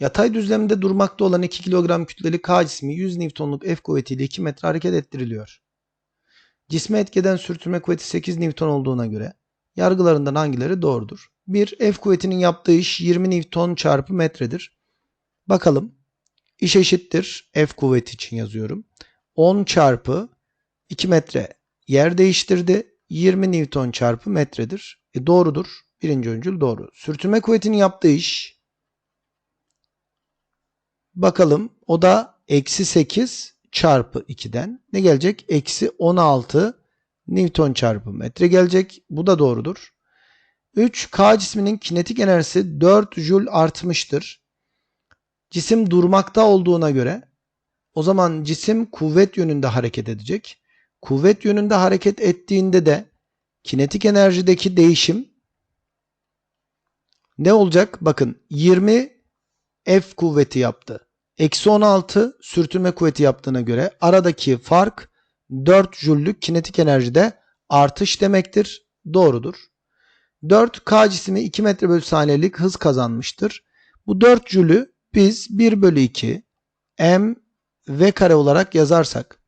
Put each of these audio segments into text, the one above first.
Yatay düzlemde durmakta olan 2 kilogram kütleli K cismi 100 Newton'luk F kuvvetiyle 2 metre hareket ettiriliyor. Cisme etkeden sürtünme kuvveti 8 Newton olduğuna göre yargılarından hangileri doğrudur? 1. F kuvvetinin yaptığı iş 20 Newton çarpı metredir. Bakalım. İş eşittir. F kuvveti için yazıyorum. 10 çarpı 2 metre yer değiştirdi. 20 Newton çarpı metredir. E doğrudur. Birinci öncül doğru. Sürtünme kuvvetinin yaptığı iş bakalım o da eksi 8 çarpı 2'den ne gelecek? Eksi 16 Newton çarpı metre gelecek. Bu da doğrudur. 3. K cisminin kinetik enerjisi 4 Joule artmıştır. Cisim durmakta olduğuna göre o zaman cisim kuvvet yönünde hareket edecek. Kuvvet yönünde hareket ettiğinde de kinetik enerjideki değişim ne olacak? Bakın 20 F kuvveti yaptı. Eksi 16 sürtünme kuvveti yaptığına göre aradaki fark 4 jüllük kinetik enerjide artış demektir. Doğrudur. 4 K cismi 2 metre bölü saniyelik hız kazanmıştır. Bu 4 jülü biz 1 bölü 2 m v kare olarak yazarsak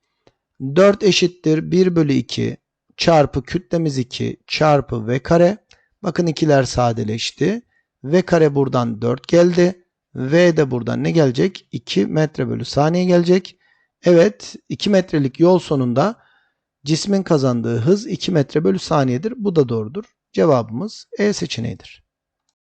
4 eşittir 1 bölü 2 çarpı kütlemiz 2 çarpı v kare. Bakın ikiler sadeleşti. V kare buradan 4 geldi. V de buradan ne gelecek? 2 metre bölü saniye gelecek. Evet 2 metrelik yol sonunda cismin kazandığı hız 2 metre bölü saniyedir. Bu da doğrudur. Cevabımız E seçeneğidir.